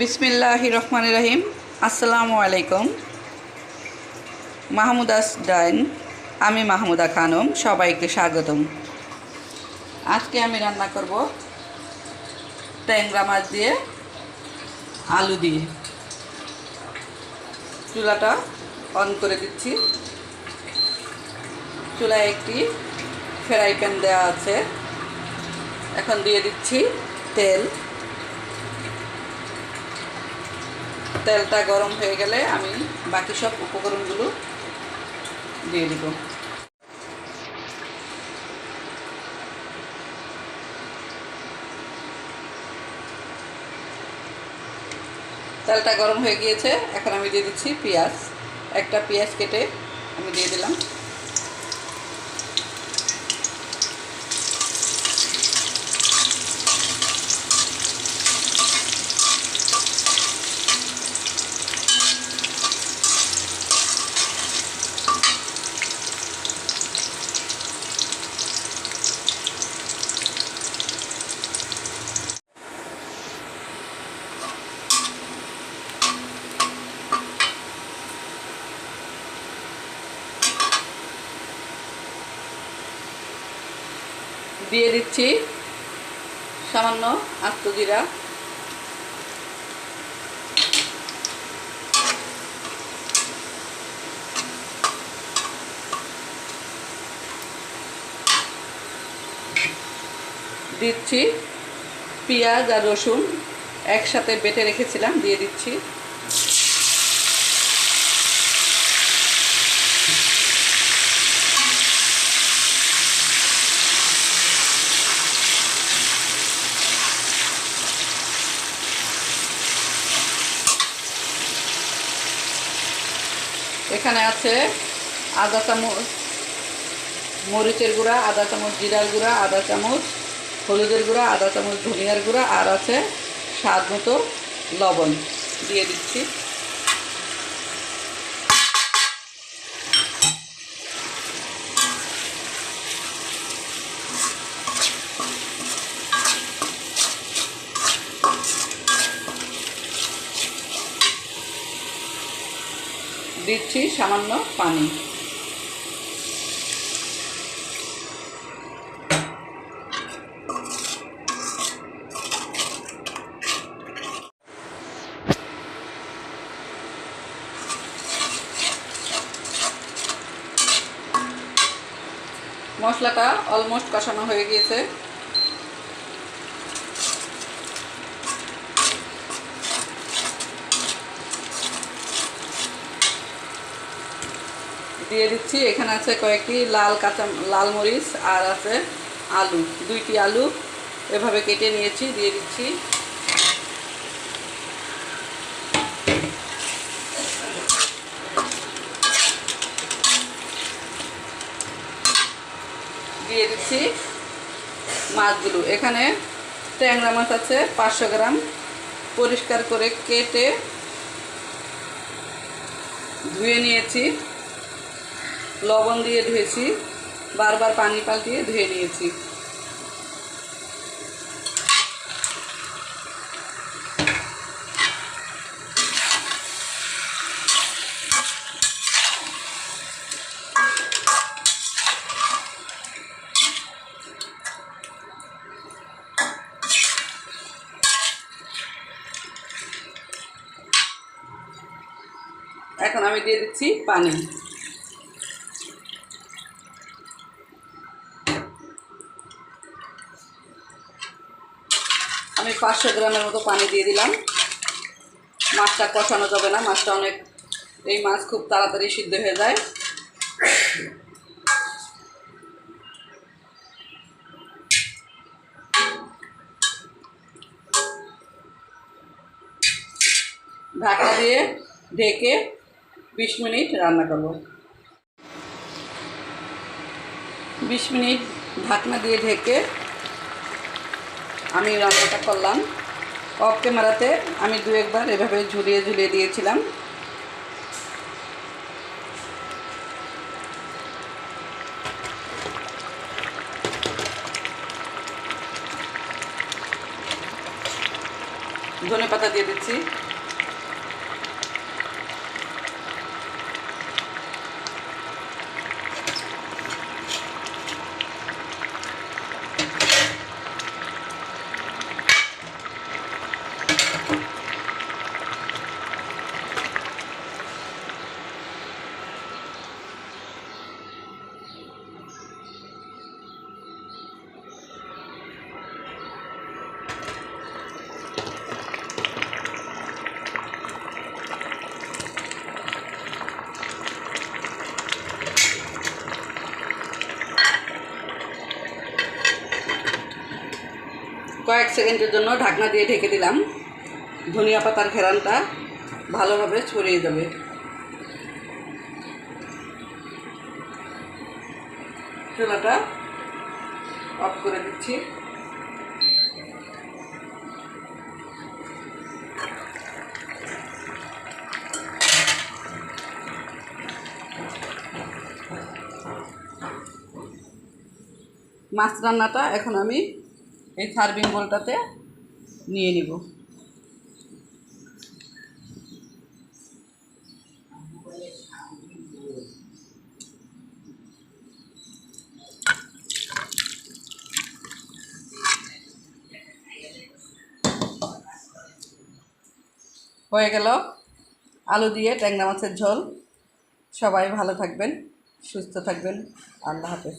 বিসমিল্লাহ রহমান রহিম। আসসালামু আলাইকুম। মাহমুদাস ডাইন আমি মাহমুদা খানম, সবাইকে স্বাগতম। আজকে আমি রান্না করব ট্যাংরা মাছ দিয়ে, আলু দিয়ে। চুলাটা অন করে দিচ্ছি। চুলায় একটি ফ্রাই প্যান দেওয়া আছে। এখন দিয়ে দিচ্ছি তেল। তেলটা গরম হয়ে গেলে আমি বাকি সব উপকরণগুলো দিয়ে দিব। তেলটা গরম হয়ে গিয়েছে, এখন আমি দিয়ে দিচ্ছি পেঁয়াজ। একটা পেঁয়াজ কেটে আমি দিয়ে দিলাম। দিয়ে দিচ্ছি সামান্য আস্ত জিরা দিচ্ছি পেঁয়াজ আর রসুন একসাথে বেটে রেখেছিলাম দিয়ে দিচ্ছি। এখানে আছে আদা চামচ, মরিচের গুঁড়া, আদা চামচ জিরার গুঁড়া, আদা চামচ হলুদের গুঁড়া, আদা চামচ ধনিয়ার গুঁড়া, আর আছে স্বাদ মতো লবণ। দিয়ে দিচ্ছি। দিচ্ছি সামান্য পানি। মশলাটা অলমোস্ট কষানো হয়ে গিয়েছে। দিয়ে দিচ্ছি। এখানে আছে কয়েকটি লাল কাঁচা, লাল মরিচ আর আছে আলু। দুইটি আলু এভাবে কেটে নিয়েছি, দিয়ে দিচ্ছি। দিয়ে দিচ্ছি মাছগুলো। এখানে ট্যাংরা মাছ আছে পাঁচশো গ্রাম। পরিষ্কার করে কেটে ধুয়ে নিয়েছি। লবণ দিয়ে ধুয়েছি বারবার পানি পাল্টিয়ে ধুয়ে নিয়েছি। এখন আমি দিয়ে দিচ্ছি পানি। আমি পাঁচশো গ্রামের মতো পানি দিয়ে দিলাম। মাছটা কষানো যাবে না, মাছটা অনেক এই মাছ খুব তাড়াতাড়ি সিদ্ধ হয়ে যায়। ঢাকা দিয়ে ঢেকে বিশ মিনিট রান্না করব। বিশ মিনিট ঢাকনা দিয়ে ঢেকে আমি রান্নাটা করলাম। অফ ক্যামেরাতে আমি দু একবার এভাবে ঝুলিয়ে ঝুলিয়ে দিয়েছিলাম। ধনে পাতা দিয়ে দিচ্ছি। কয়েক সেকেন্ডের জন্য ঢাকনা দিয়ে ঢেকে দিলাম। ধনিয়া পাতার ঘেরানটা ভালোভাবে ছড়িয়ে যাবে চুলাটা অফ করে দিচ্ছি। মাছ রান্নাটা এখন আমি এই সার্ভিং বোলটাতে নিয়ে নিব। হয়ে গেল আলু দিয়ে ট্যাংরা মাছের ঝোল। সবাই ভালো থাকবেন সুস্থ থাকবেন। আল্লাহ হাফেজ।